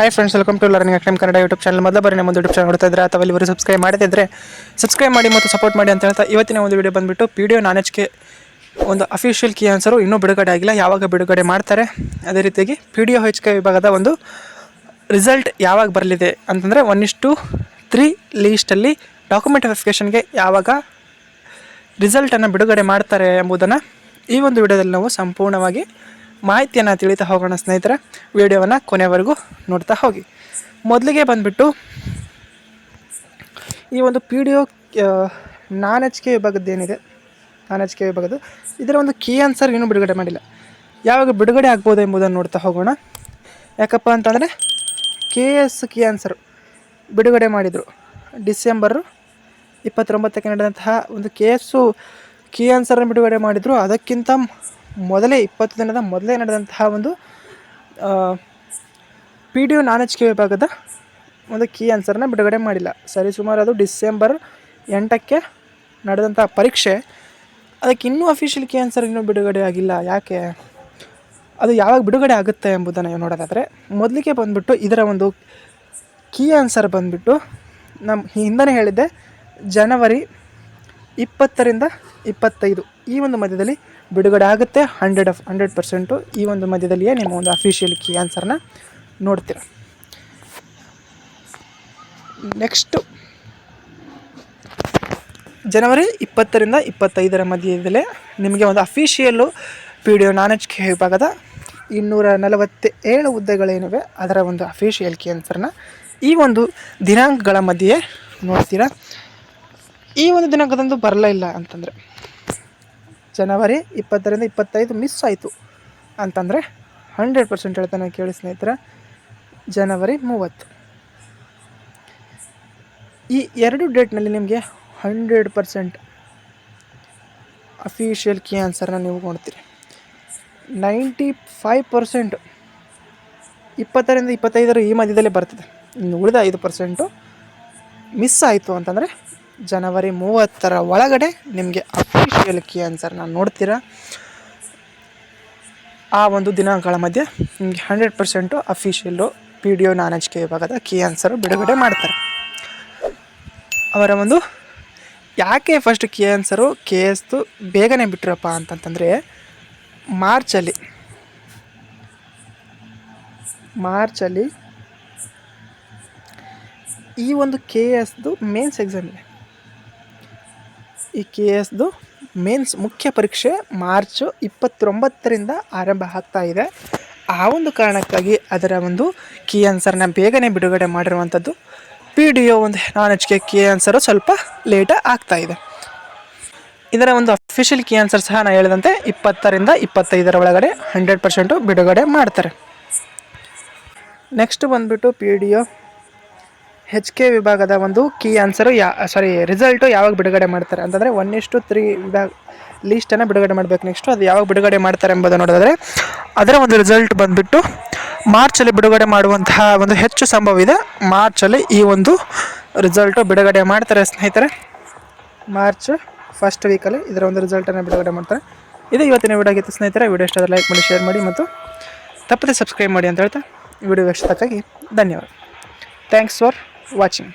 Hi friends welcome to learning ಅಕ್ಟಮ್ Kannada YouTube channel ಮೊದಲ ಬಾರಿ ನಮ್ಮ ಯೂಟ್ಯೂಬ್ ಚಾನಲ್ ನೋಡ್ತಾ ಇದ್ರೆ ಅಥವಾ ಇಲ್ಲಿವರೆಗೂ ಸಬ್ಸ್ಕ್ರೈಬ್ ಮಾಡದಿದ್ದರೆ ಸಬ್ಸ್ಕ್ರೈಬ್ ಮಾಡಿ ಮತ್ತು ಸಪೋರ್ಟ್ ಮಾಡಿ ಅಂತ ಹೇಳ್ತಾ ಇವತ್ತಿನ ಒಂದು ವಿಡಿಯೋ ಬಂದುಬಿಟ್ಟು ಪಿ ಡಿ ಒ ನಾನೆಜ್ಗೆ ಒಂದು ಅಫಿಷಿಯಲ್ ಕೀ ಆನ್ಸರು ಇನ್ನೂ ಬಿಡುಗಡೆ ಆಗಿಲ್ಲ, ಯಾವಾಗ ಬಿಡುಗಡೆ ಮಾಡ್ತಾರೆ? ಅದೇ ರೀತಿಯಾಗಿ P D O H K ವಿಭಾಗದ ಒಂದು ರಿಸಲ್ಟ್ ಯಾವಾಗ ಬರಲಿದೆ ಅಂತಂದರೆ ಒನ್ ಇಷ್ಟು ತ್ರೀ ಲೀಸ್ಟಲ್ಲಿ ಡಾಕ್ಯುಮೆಂಟ್ ವೆರಿಫಿಕೇಷನ್ಗೆ ಯಾವಾಗ ರಿಸಲ್ಟನ್ನು ಬಿಡುಗಡೆ ಮಾಡ್ತಾರೆ ಎಂಬುದನ್ನು ಈ ಒಂದು ವಿಡಿಯೋದಲ್ಲಿ ನಾವು ಸಂಪೂರ್ಣವಾಗಿ ಮಾಹಿತಿಯನ್ನು ತಿಳಿತಾ ಹೋಗೋಣ ಸ್ನೇಹಿತರೆ. ವಿಡಿಯೋವನ್ನು ಕೊನೆವರೆಗೂ ನೋಡ್ತಾ ಹೋಗಿ. ಮೊದಲಿಗೆ ಬಂದುಬಿಟ್ಟು ಈ ಒಂದು P D O non H K ವಿಭಾಗದ್ದೇನಿದೆ non H K ವಿಭಾಗದ್ದು. ಇದರ ಒಂದು ಕೀ ಆನ್ಸರ್ ಇನ್ನೂ ಬಿಡುಗಡೆ ಮಾಡಿಲ್ಲ. ಯಾವಾಗ ಬಿಡುಗಡೆ ಆಗ್ಬೋದು ಎಂಬುದನ್ನು ನೋಡ್ತಾ ಹೋಗೋಣ. ಯಾಕಪ್ಪ ಅಂತಂದರೆ ಕೆ ಎಸ್ ಕೀ ಆನ್ಸರು ಬಿಡುಗಡೆ ಮಾಡಿದರು. ಡಿಸೆಂಬರು ಇಪ್ಪತ್ತೊಂಬತ್ತಕ್ಕೆ ನಡೆದಂತಹ ಒಂದು ಕೆ ಎಸ್ಸು ಕೀ ಆನ್ಸರನ್ನು ಬಿಡುಗಡೆ ಮಾಡಿದರು. ಅದಕ್ಕಿಂತ ಮೊದಲೇ ಇಪ್ಪತ್ತು ದಿನದ ಮೊದಲೇ ನಡೆದಂತಹ ಒಂದು P D U non H K ವಿಭಾಗದ ಒಂದು ಕೀ ಆನ್ಸರ್ನ ಬಿಡುಗಡೆ ಮಾಡಿಲ್ಲ. ಸರಿ, ಸುಮಾರು ಅದು ಡಿಸೆಂಬರ್ ಎಂಟಕ್ಕೆ ನಡೆದಂಥ ಪರೀಕ್ಷೆ. ಅದಕ್ಕೆ ಇನ್ನೂ ಅಫಿಷಿಯಲ್ ಕೀ ಆನ್ಸರ್ ಇನ್ನೂ ಬಿಡುಗಡೆ ಆಗಿಲ್ಲ. ಯಾಕೆ? ಅದು ಯಾವಾಗ ಬಿಡುಗಡೆ ಆಗುತ್ತೆ ಎಂಬುದನ್ನು ನೀವು ನೋಡೋದಾದರೆ, ಮೊದಲಿಗೆ ಬಂದುಬಿಟ್ಟು ಇದರ ಒಂದು ಕೀ ಆನ್ಸರ್ ಬಂದುಬಿಟ್ಟು ನಮ್ಮ ಹಿಂದನೇ ಹೇಳಿದ್ದೆ, ಜನವರಿ ಇಪ್ಪತ್ತರಿಂದ ಇಪ್ಪತ್ತೈದು ಈ ಒಂದು ಮಧ್ಯದಲ್ಲಿ ಬಿಡುಗಡೆ ಆಗುತ್ತೆ ಹಂಡ್ರೆಡ್ ಆಫ್ ಹಂಡ್ರೆಡ್ ಪರ್ಸೆಂಟು ಈ ಒಂದು ಮಧ್ಯದಲ್ಲಿಯೇ ನಿಮ್ಮ ಒಂದು ಅಫಿಷಿಯಲ್ ಕೀ ಆನ್ಸರ್ನ ನೋಡ್ತೀರ. ನೆಕ್ಸ್ಟು ಜನವರಿ ಇಪ್ಪತ್ತರಿಂದ ಇಪ್ಪತ್ತೈದರ ಮಧ್ಯದಲ್ಲೇ ನಿಮಗೆ ಒಂದು official P D O K ವಿಭಾಗದ ಇನ್ನೂರ ನಲವತ್ತೇಳು ಹುದ್ದೆಗಳೇನಿವೆ ಅದರ ಒಂದು ಅಫಿಷಿಯಲ್ ಕೀ ಆನ್ಸರ್ನ ಈ ಒಂದು ದಿನಾಂಕಗಳ ಮಧ್ಯೆ ನೋಡ್ತೀರಾ. ಈ ಒಂದು ದಿನಾಂಕದಂದು ಬರಲೇ ಇಲ್ಲ ಅಂತಂದರೆ ಜನವರಿ ಇಪ್ಪತ್ತರಿಂದ ಇಪ್ಪತ್ತೈದು ಮಿಸ್ ಆಯಿತು ಅಂತಂದರೆ ಹಂಡ್ರೆಡ್ ಪರ್ಸೆಂಟ್ ಹೇಳ್ತಾನೆ ಕೇಳಿ ಸ್ನೇಹಿತರೆ, ಜನವರಿ ಮೂವತ್ತು. ಈ ಎರಡು ಡೇಟ್ನಲ್ಲಿ ನಿಮಗೆ ಹಂಡ್ರೆಡ್ ಪರ್ಸೆಂಟ್ ಅಫಿಷಿಯಲ್ ಕೀ ಆನ್ಸರ್ನ ನೀವು ಕೊಡ್ತೀರಿ ನೈಂಟಿ ಫೈವ್ ಪರ್ಸೆಂಟ್ ಇಪ್ಪತ್ತರಿಂದ ಇಪ್ಪತ್ತೈದರ ಈ ಮಧ್ಯದಲ್ಲೇ ಬರ್ತದೆ. ಇನ್ನು ಉಳಿದ ಐದು ಪರ್ಸೆಂಟು ಮಿಸ್ ಆಯಿತು ಅಂತಂದರೆ ಜನವರಿ ಮೂವತ್ತರ ಒಳಗಡೆ ನಿಮಗೆ ಅಫಿಷಿಯಲ್ ಕೀ ಆನ್ಸರ್ನ ನೋಡ್ತೀರಾ? ಆ ಒಂದು ದಿನಾಂಕಗಳ ಮಧ್ಯೆ ನಿಮಗೆ hundred percent official P D O non K ವಿಭಾಗದ ಕೀ ಆನ್ಸರು ಬಿಡುಗಡೆ ಮಾಡ್ತಾರೆ. ಅವರ ಒಂದು ಯಾಕೆ ಫಸ್ಟ್ ಕೀ ಆನ್ಸರು ಕೆ ಎಸ್ದು ಬೇಗನೆ ಬಿಟ್ಟಿರಪ್ಪ ಅಂತಂತಂದರೆ ಮಾರ್ಚಲ್ಲಿ ಮಾರ್ಚಲ್ಲಿ ಈ ಒಂದು ಕೆ ಎಸ್ದು ಮೇನ್ಸ್ ಎಕ್ಸಾಮ್ ಇದೆ. ಈ ಕೆ ಎಸ್ದು ಮೇನ್ಸ್ ಮುಖ್ಯ ಪರೀಕ್ಷೆ ಮಾರ್ಚು ಇಪ್ಪತ್ತೊಂಬತ್ತರಿಂದ ಆರಂಭ ಆಗ್ತಾ ಇದೆ. ಆ ಒಂದು ಕಾರಣಕ್ಕಾಗಿ ಅದರ ಒಂದು ಕೀ ಆನ್ಸರ್ನ ಬೇಗನೆ ಬಿಡುಗಡೆ ಮಾಡಿರುವಂಥದ್ದು. ಪಿ ಡಿ ಒ ಒಂದು non H K key answer ಸ್ವಲ್ಪ ಲೇಟ ಆಗ್ತಾ ಇದೆ. ಇದರ ಒಂದು ಅಫಿಷಿಯಲ್ ಕೀ ಆನ್ಸರ್ ಸಹ ನಾನು ಹೇಳಿದಂತೆ ಇಪ್ಪತ್ತರಿಂದ ಇಪ್ಪತ್ತೈದರ ಒಳಗಡೆ ಹಂಡ್ರೆಡ್ ಪರ್ಸೆಂಟು ಬಿಡುಗಡೆ ಮಾಡ್ತಾರೆ. ನೆಕ್ಸ್ಟ್ ಬಂದುಬಿಟ್ಟು P D O H K ವಿಭಾಗದ ಒಂದು ಕೀ ಆನ್ಸರು ಯಾ ಸಾರಿ ರಿಸಲ್ಟು ಯಾವಾಗ ಬಿಡುಗಡೆ ಮಾಡ್ತಾರೆ? ಅಂತಂದರೆ ಒನ್ ಇಷ್ಟು ತ್ರೀ ವಿಭಾಗ ಲೀಸ್ಟನ್ನು ಬಿಡುಗಡೆ ಮಾಡಬೇಕು ನೆಕ್ಸ್ಟು ಅದು ಯಾವಾಗ ಬಿಡುಗಡೆ ಮಾಡ್ತಾರೆ ಎಂಬುದು ನೋಡಿದ್ರೆ ಅದರ ಒಂದು ರಿಸಲ್ಟ್ ಬಂದುಬಿಟ್ಟು ಮಾರ್ಚಲ್ಲಿ ಬಿಡುಗಡೆ ಮಾಡುವಂತಹ ಒಂದು ಹೆಚ್ಚು ಸಂಭವ ಇದೆ ಮಾರ್ಚಲ್ಲಿ ಈ ಒಂದು ರಿಸಲ್ಟು ಬಿಡುಗಡೆ ಮಾಡ್ತಾರೆ ಸ್ನೇಹಿತರೆ. ಮಾರ್ಚ್ ಫಸ್ಟ್ ವೀಕಲ್ಲಿ ಇದರ ಒಂದು ರಿಸಲ್ಟನ್ನು ಬಿಡುಗಡೆ ಮಾಡ್ತಾರೆ. ಇದು ಇವತ್ತಿನ ವಿಡಿಯೋ ಆಗಿತ್ತು ಸ್ನೇಹಿತರೆ. ವಿಡಿಯೋ ಇಷ್ಟ ಲೈಕ್ ಮಾಡಿ ಶೇರ್ ಮಾಡಿ ಮತ್ತು ತಪ್ಪದೆ ಸಬ್ಸ್ಕ್ರೈಬ್ ಮಾಡಿ ಅಂತ ಹೇಳ್ತಾ, ವಿಡಿಯೋ ವೀಕ್ಷಕಕ್ಕಾಗಿ ಧನ್ಯವಾದ. Thanks for watching.